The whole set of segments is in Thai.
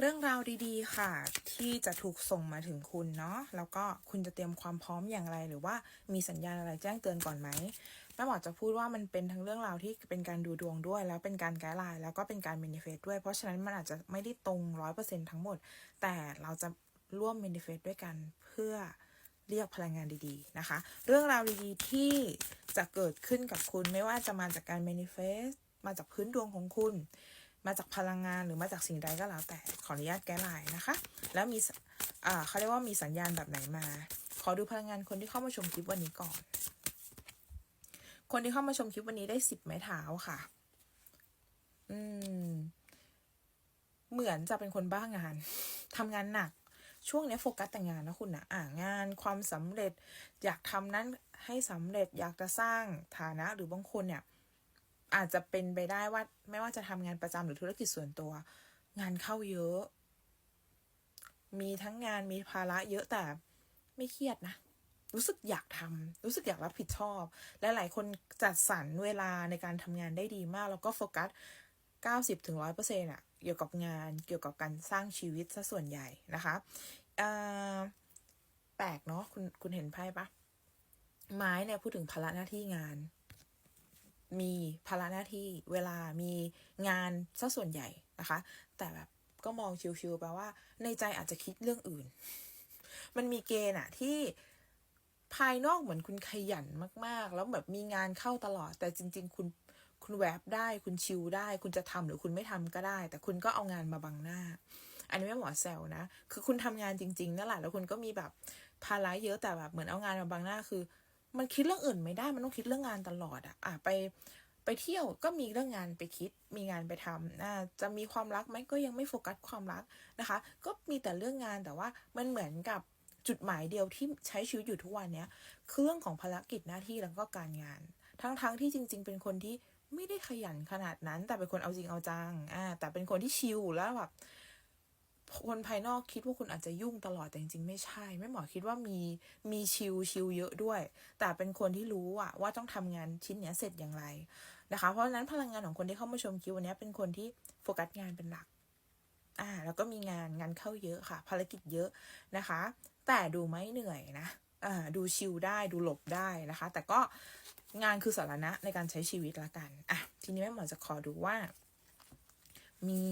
เรื่องราวดีๆ ค่ะ ที่จะถูกส่งมาถึงคุณเนาะแล้วก็คุณจะเตรียมความพร้อมอย่างไร หรือว่ามีสัญญาณอะไรแจ้งเตือนก่อนไหมแม่หมอจะพูดว่ามันเป็นทั้งเรื่องราวที่เป็นการดูดวงด้วย แล้วเป็นการไกด์ไลน์แล้วก็เป็นการ manifest ด้วย เพราะฉะนั้นมันอาจจะไม่ได้ตรงร้อยเปอร์เซ็นทั้งหมด แต่เราจะร่วม manifest ด้วยกันเพื่อเรียกพลังงานดีๆนะคะ เรื่องราวดีๆที่จะเกิดขึ้นกับคุณไม่ว่าจะมาจากการ manifest มาจากพื้นดวงของคุณ มาจากพลังงานหรือมาจากสิ่งใดก็แล้วแต่ขออนุญาตแก้ไลน์นะคะ แล้วมีอ่าเขาเรียกว่ามีสัญญาณแบบไหนมา ขอดูพลังงานคนที่เข้ามาชมคลิปวันนี้ก่อน คนที่เข้ามาชมคลิปวันนี้ได้สิบไม้เท้าค่ะ อืม เหมือนจะเป็นคนบ้างานทำงานหนัก ช่วงนี้โฟกัสแต่งานนะคุณนะอ่างานความสำเร็จ อยากทำนั้นให้สำเร็จอยากจะสร้างฐานะหรือบางคนเนี่ย อาจจะเป็นไปได้ว่า ไม่ว่าจะทำงานประจำหรือธุรกิจส่วนตัว งานเข้าเยอะ มีทั้งงานมีภาระเยอะแต่ไม่เครียดนะ รู้สึกอยากทำรู้สึกอยากรับผิดชอบ และหลายคนจัดสรรเวลาในการทำงานได้ดีมาก แล้วก็โฟกัส 90ถึง100%อะเกี่ยวกับงานเกี่ยวกับการสร้างชีวิตซะส่วนใหญ่นะคะแปลกเนาะคุณคุณเห็นไพ่ปะไม้เนี่ยพูดถึงภาระหน้าที่งาน มีภาระหน้าที่เวลามีงานซะส่วนใหญ่นะคะ แต่แบบก็มองชิวๆแปลว่า ในใจอาจจะคิดเรื่องอื่น มันมีเกณฑ์อะที่ภายนอกเหมือนคุณขยันมากๆ แล้วแบบมีงานเข้าตลอด แต่จริง ๆ คุณคุณแวบได้คุณชิลได้ คุณจะทำหรือคุณไม่ทำก็ได้ แต่คุณก็เอางานมาบังหน้า อันนี้ไม่หมอแซวนะ คือคุณทำงานจริง ๆ นั่นแหละแล้วคุณก็มีแบบภาระเยอะแต่แบบเหมือนเอางานมาบังหน้าคือ มันคิดเรื่องอื่นไม่ได้ มันต้องคิดเรื่องงานตลอดอะอะไปไปเที่ยวก็มีเรื่องงานไปคิด มีงานไปทำอ่าจะมีความรักไหมก็ยังไม่โฟกัสความรักนะคะ ก็มีแต่เรื่องงานแต่ว่ามันเหมือนกับจุดหมายเดียวที่ใช้ชีวิตอยู่ทุกวันเนี้ยคือเรื่องของภารกิจหน้าที่แล้วก็การงาน ทั้งๆทที่จริง ๆ เป็นคนที่ไม่ได้ขยันขนาดนั้น แต่เป็นคนเอาจริงเอาจังอ่าแต่เป็นคนที่ชิลแล้วแบบ คนภายนอกคิดว่าคุณอาจจะยุ่งตลอดแต่จริงๆไม่ใช่แม่หมอคิดว่ามีมีชิลชิลเยอะด้วย แต่เป็นคนที่รู้อะว่าต้องทำงานชิ้นเนี้ยเสร็จอย่างไรนะคะ เพราะฉะนั้นพลังงานของคนที่เข้ามาชมคลิปวันนี้เป็นคนที่โฟกัสงานเป็นหลักอ่าแล้วก็มีงานงานเข้าเยอะค่ะ ภารกิจเยอะนะคะ แต่ดูไม่เหนื่อยนะอ่าดูชิลได้ดูหลบได้นะคะ แต่ก็งานคือสาระในการใช้ชีวิตละกันอะทีนี้แม่หมอจะขอดูว่า มี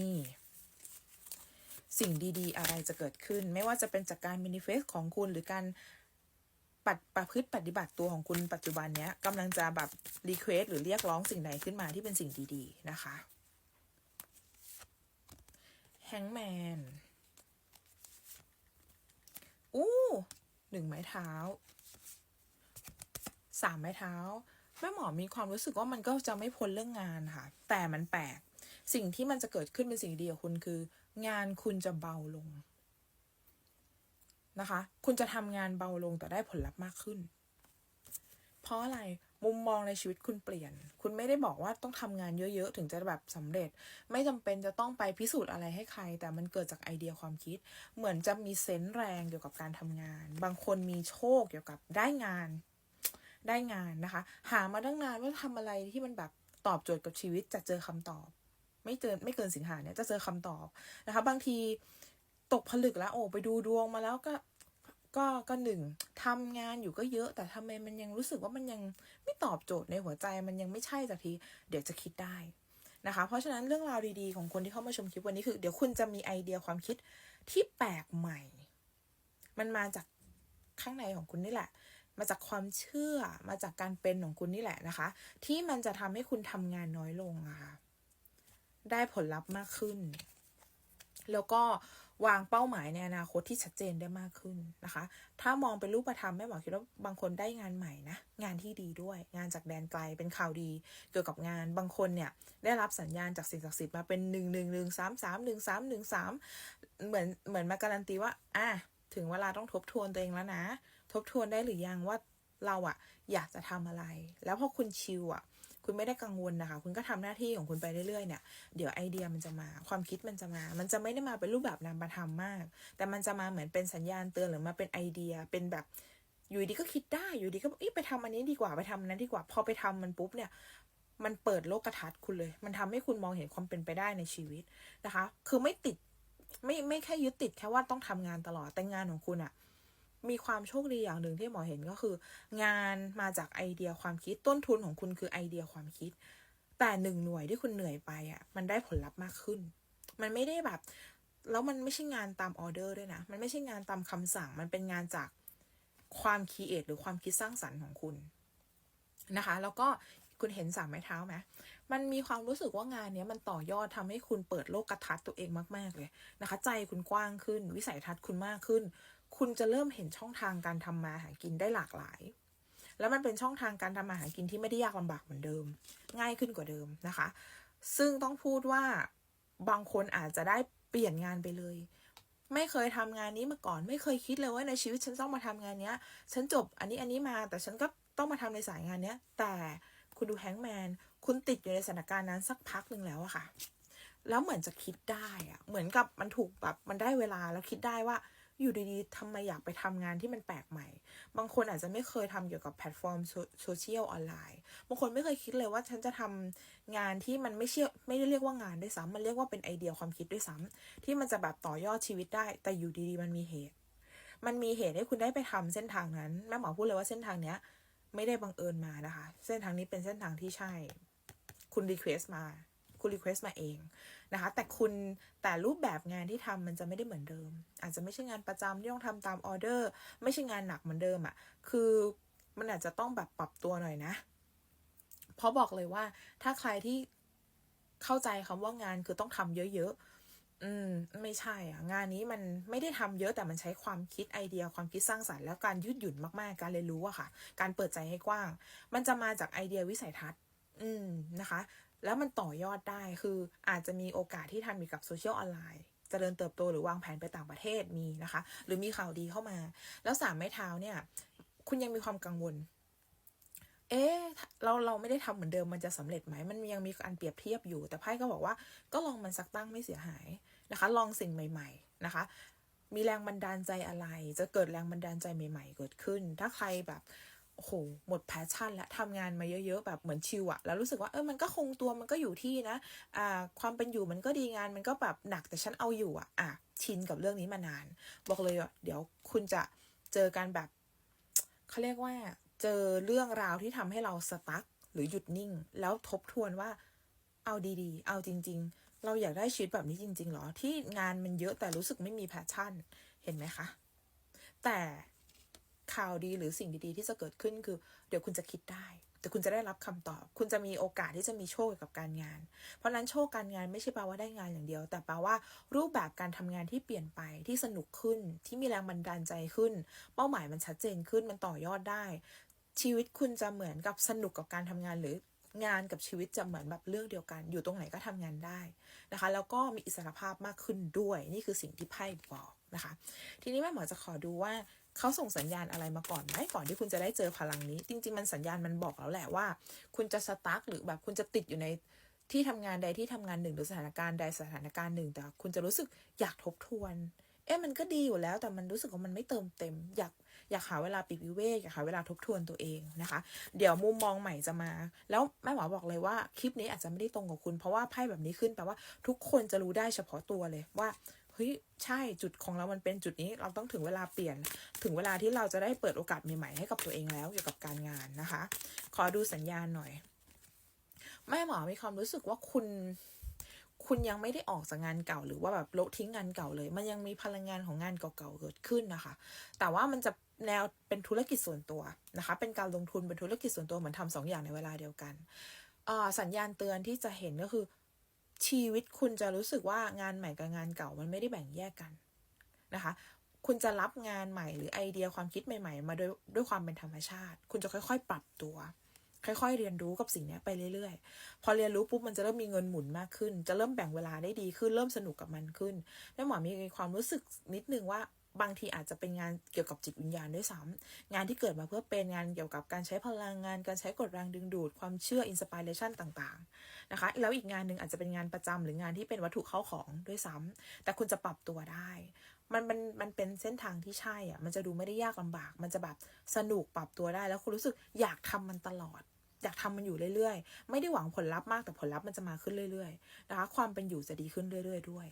สิ่งดีๆ อะไรจะเกิดขึ้น ไม่ว่าจะเป็นจากการมินิเฟสของคุณหรือการปัดประพฤติปฏิบัติตัวของคุณปัจจุบันเนี้ยกำลังจะแบบรีเควสหรือเรียกร้องสิ่งใดขึ้นมาที่เป็นสิ่งดีๆ นะคะแฮงแมนอู้หนึ่งไม้เท้าสามไม้เท้าแม่หมอมีความรู้สึกว่ามันก็จะไม่พ้นเรื่องงานค่ะ แต่มันแปลก สิ่งที่มันจะเกิดขึ้นเป็นสิ่งดีกับคุณคือ งานคุณจะเบาลงนะคะ คุณจะทำงานเบาลงแต่ได้ผลลัพธ์มากขึ้น เพราะอะไรมุมมองในชีวิตคุณเปลี่ยน คุณไม่ได้บอกว่าต้องทำงานเยอะๆ ถึงจะแบบสำเร็จ ไม่จำเป็นจะต้องไปพิสูจน์อะไรให้ใคร แต่มันเกิดจากไอเดียความคิด เหมือนจะมีเซนส์แรงเกี่ยวกับการทำงาน บางคนมีโชคเกี่ยวกับได้งาน ได้งานนะคะ หามาตั้งนานว่าทำอะไรที่มันแบบตอบโจทย์กับชีวิตจะเจอคำตอบ ไม่เกินไม่เกินสิงหาเนี่ยจะเจอคำตอบนะคะ บางทีตกผลึกแล้วโอ้ไปดูดวงมาแล้วก็ก็ก็หนึ่งทำงานอยู่ก็เยอะ แต่ทำไมมันยังรู้สึกว่ามันยังไม่ตอบโจทย์ในหัวใจมันยังไม่ใช่สักที เดี๋ยวจะคิดได้นะคะ เพราะฉะนั้นเรื่องราวดีๆ ของคนที่เข้ามาชมคลิปวันนี้คือ เดี๋ยวคุณจะมีไอเดียความคิดที่แปลกใหม่ มันมาจากข้างในของคุณนี่แหละ มาจากความเชื่อมาจากการเป็นของคุณนี่แหละนะคะ ที่มันจะทำให้คุณทำงานน้อยลงอะค่ะ ได้ผลลัพธ์มากขึ้น แล้วก็วางเป้าหมายในอนาคตที่ชัดเจนได้มากขึ้นนะคะ ถ้ามองเป็นรูปธรรมแม่หมอคิดว่าบางคนได้งานใหม่นะ งานที่ดีด้วย งานจากแดนไกลเป็นข่าวดี เกี่ยวกับงาน บางคนเนี่ยได้รับสัญญาณจากสิ่งศักดิ์สิทธิ์มาเป็นหนึ่งหนึ่งหนึ่งสามสามหนึ่งสามหนึ่งสามเหมือนเหมือนมาการันตีว่า อะถึงเวลาต้องทบทวนตัวเองแล้วนะ ทบทวนได้หรือยังว่าเราอะอยากจะทำอะไร แล้วพอคุณชิลอะ คุณไม่ได้กังวลนะคะ คุณก็ทำหน้าที่ของคุณไปเรื่อยๆเนี่ยเดี๋ยวไอเดียมันจะมาความคิดมันจะมา มันจะไม่ได้มาเป็นรูปแบบนามธรรมมาก แต่มันจะมาเหมือนเป็นสัญญาณเตือนหรือมาเป็นไอเดียเป็นแบบอยู่ดีก็คิดได้อยู่ดีก็ไปทำอันนี้ดีกว่าไปทำอันนั้นดีกว่าพอไปทำมันปุ๊บเนี่ยมันเปิดโลกทัศน์คุณเลย มันทำให้คุณมองเห็นความเป็นไปได้ในชีวิตนะคะ คือไม่ติดไม่ไม่แค่ยึดติดแค่ว่าต้องทำงานตลอดแต่งานของคุณอะ มีความโชคดีอย่างหนึ่งที่หมอเห็นก็คือ งานมาจากไอเดียความคิดต้นทุนของคุณคือไอเดียความคิด แต่หนึ่งหน่วยที่คุณเหนื่อยไปอะมันได้ผลลัพธ์มากขึ้น มันไม่ได้แบบ แล้วมันไม่ใช่งานตามออเดอร์ด้วยนะ มันไม่ใช่งานตามคำสั่ง มันเป็นงานจากความคิดเอทหรือความคิดสร้างสรรค์ของคุณนะคะ แล้วก็คุณเห็นสามไม้เท้าไหมมันมีความรู้สึกว่างานนี้มันต่อยอดทำให้คุณเปิดโลกทัศน์ตัวเองมาก ๆ เลยนะคะ ใจคุณกว้างขึ้น วิสัยทัศน์คุณมากขึ้น คุณจะเริ่มเห็นช่องทางการทำมาหากินได้หลากหลาย แล้วมันเป็นช่องทางการทำมาหากินที่ไม่ได้ยากลำบากเหมือนเดิม ง่ายขึ้นกว่าเดิมนะคะ ซึ่งต้องพูดว่าบางคนอาจจะได้เปลี่ยนงานไปเลย ไม่เคยทำงานนี้มาก่อน ไม่เคยคิดเลยว่าในชีวิตฉันต้องมาทำงานเนี้ย ฉันจบอันนี้อันนี้มา แต่ฉันก็ต้องมาทำในสายงานเนี้ย แต่คุณดูแฮงแมน คุณติดอยู่ในสถานการณ์นั้นสักพักหนึ่งแล้วอะค่ะ แล้วเหมือนจะคิดได้อะเหมือนกับมันถูกแบบมันได้เวลาแล้วคิดได้ว่า อยู่ดีๆทำไมอยากไปทำงานที่มันแปลกใหม่ บางคนอาจจะไม่เคยทำเกี่ยวกับแพลตฟอร์มโซเชียลออนไลน์ บางคนไม่เคยคิดเลยว่าฉันจะทำงานที่มันไม่เชื่อไม่ได้เรียกว่างานด้วยซ้ำมันเรียกว่าเป็นไอเดียความคิดด้วยซ้ำที่มันจะแบบต่อยอดชีวิตได้ แต่อยู่ดีๆมันมีเหตุ มันมีเหตุให้คุณได้ไปทำเส้นทางนั้น แม่หมอพูดเลยว่าเส้นทางเนี้ยไม่ได้บังเอิญมานะคะ เส้นทางนี้เป็นเส้นทางที่ใช่ คุณรีเควสมา คุณรีเควสมาเองนะคะ แต่คุณแต่รูปแบบงานที่ทำมันจะไม่ได้เหมือนเดิม อาจจะไม่ใช่งานประจำที่ต้องทำตามออเดอร์ ไม่ใช่งานหนักเหมือนเดิมอะ่ะ คือมันอาจจะต้องแบบปรับตัวหน่อยนะ เพราะบอกเลยว่าถ้าใครที่เข้าใจคำว่างานคือต้องทำเยอะๆ อืม ไม่ใช่อะ งานนี้มันไม่ได้ทำเยอะแต่มันใช้ความคิดไอเดียความคิดสร้างสรรค์แล้วการยืดหยุ่นมากๆ การเรียนรู้อะค่ะ การเปิดใจให้กว้าง มันจะมาจากไอเดียวิสัยทัศน์ อืมนะคะ แล้วมันต่อยอดได้คืออาจจะมีโอกาสที่ทำเกี่กับโซเชียลออนไลน์จเจริญเติบโตหรือวางแผนไปต่างประเทศมีนะคะ หรือมีข่าวดีเข้ามา แล้วสามไม้เท้าเนี่ย คุณยังมีความกังวล เอ๊ะเราเราไม่ได้ทำเหมือนเดิมมันจะสำเร็จไหม มันยังมีการเปรียบเทียบอยู่ แต่ไพ่ก็บอกว่าก็ลองมันสักตั้งไม่เสียหายนะคะ ลองสิ่งใหม่ ๆนะคะ มีแรงบันดาลใจอะไร จะเกิดแรงบันดาลใจใหม่ ๆ เกิดขึ้น ถ้าใครแบบ โอ้โหหมดแพชชั่นและทำงานมาเยอะ ๆ แบบเหมือนชิวอะแล้วรู้สึกว่าเออมันก็คงตัวมันก็อยู่ที่นะอ่าความเป็นอยู่มันก็ดีงานมันก็แบบหนักแต่ฉันเอาอยู่อะอะชินกับเรื่องนี้มานาน บอกเลยว่าเดี๋ยวคุณจะเจอการแบบเขาเรียกว่าเจอเรื่องราวที่ทำให้เราสตั๊กหรือหยุดนิ่ง แล้วทบทวนว่าเอาดีๆ เอาจริง ๆ เราอยากได้ชีวิตแบบนี้จริง ๆ หรอ ที่งานมันเยอะแต่รู้สึกไม่มีแพชชั่น เห็นไหมคะ แต่ ข่าวดีหรือสิ่งดีๆที่จะเกิดขึ้นคือ เดี๋ยวคุณจะคิดได้ แต่คุณจะได้รับคำตอบ คุณจะมีโอกาสที่จะมีโชคกับการงาน เพราะนั้นโชคการงานไม่ใช่แปลว่าได้งานอย่างเดียว แต่แปลว่ารูปแบบการทำงานที่เปลี่ยนไปที่สนุกขึ้น ที่มีแรงบันดาลใจขึ้น เป้าหมายมันชัดเจนขึ้นมันต่อยอดได้ ชีวิตคุณจะเหมือนกับสนุกกับการทำงานหรืองานกับชีวิตจะเหมือนแบบเรื่องเดียวกัน อยู่ตรงไหนก็ทำงานได้นะคะ แล้วก็มีอิสรภาพมากขึ้นด้วย นี่คือสิ่งที่ไพ่บอกนะคะ ทีนี้แม่หมอจะขอดูว่า เขาส่งสัญญาณอะไรมาก่อนไหมก่อนที่คุณจะได้เจอพลังนี้ จริง ๆ มันสัญญาณมันบอกแล้วแหละว่า คุณจะสตาร์ทหรือแบบคุณจะติดอยู่ในที่ทำงานใดที่ทำงานหนึ่งหรือสถานการณ์ใดสถานการณ์หนึ่ง แต่คุณจะรู้สึกอยากทบทวน เอ๊ะมันก็ดีอยู่แล้ว แต่มันรู้สึกว่ามันไม่เติมเต็ม อยากอยากหาเวลาปิดวิเวกอยากหาเวลาทบทวนตัวเองนะคะ เดี๋ยวมุมมองใหม่จะมา แล้วแม่หมอบอกเลยว่าคลิปนี้อาจจะไม่ได้ตรงกับคุณ เพราะว่าไพ่แบบนี้ขึ้นแปลว่าทุกคนจะรู้ได้เฉพาะตัวเลยว่า เฮ้ยใช่จุดของเรามันเป็นจุดนี้เราต้องถึงเวลาเปลี่ยนถึงเวลาที่เราจะได้เปิดโอกาสใหม่ๆให้กับตัวเองแล้วเกี่ยวกับการงานนะคะ ขอดูสัญญาณหน่อยแม่หมอมีความรู้สึกว่าคุณคุณยังไม่ได้ออกจากงานเก่าหรือว่าแบบลบทิ้งงานเก่าเลย มันยังมีพลังงานของงานเก่าๆเกิดขึ้นนะคะ แต่ว่ามันจะแนวเป็นธุรกิจส่วนตัวนะคะ เป็นการลงทุนเป็นธุรกิจส่วนตัวเหมือนทำสองอย่างในเวลาเดียวกันสัญญาณเตือนที่จะเห็นก็คือ ชีวิตคุณจะรู้สึกว่างานใหม่กับงานเก่ามันไม่ได้แบ่งแยกกันนะคะ คุณจะรับงานใหม่หรือไอเดียความคิดใหม่ ๆ มาด้วยด้วยความเป็นธรรมชาติ คุณจะค่อย ๆ ปรับตัว ค่อย ๆ เรียนรู้กับสิ่งนี้ไปเรื่อยๆ พอเรียนรู้ปุ๊บมันจะเริ่มมีเงินหมุนมากขึ้น จะเริ่มแบ่งเวลาได้ดีขึ้นเริ่มสนุกกับมันขึ้นแม่หมอมีความรู้สึกนิดนึงว่า บางทีอาจจะเป็นงานเกี่ยวกับจิตวิญญาณด้วยซ้ำงานที่เกิดมาเพื่อเป็นงานเกี่ยวกับการใช้พลังงาน การใช้กฎแรงดึงดูด ความเชื่ออินสปิเรชันต่างๆนะคะ แล้วอีกงานหนึ่งอาจจะเป็นงานประจำหรืองานที่เป็นวัตถุเข้าของด้วยซ้ำแต่คุณจะปรับตัวได้ มันมันมันเป็นเส้นทางที่ใช่อะ มันจะดูไม่ได้ยากลำบาก มันจะแบบสนุกปรับตัวได้ แล้วคุณรู้สึกอยากทำมันตลอดอยากทำมันอยู่เรื่อยๆ ไม่ได้หวังผลลัพธ์มากแต่ผลลัพธ์มันจะมาขึ้นเรื่อยๆ นะคะ ความเป็นอยู่จะดีขึ้นเรื่อย ๆ ด้วย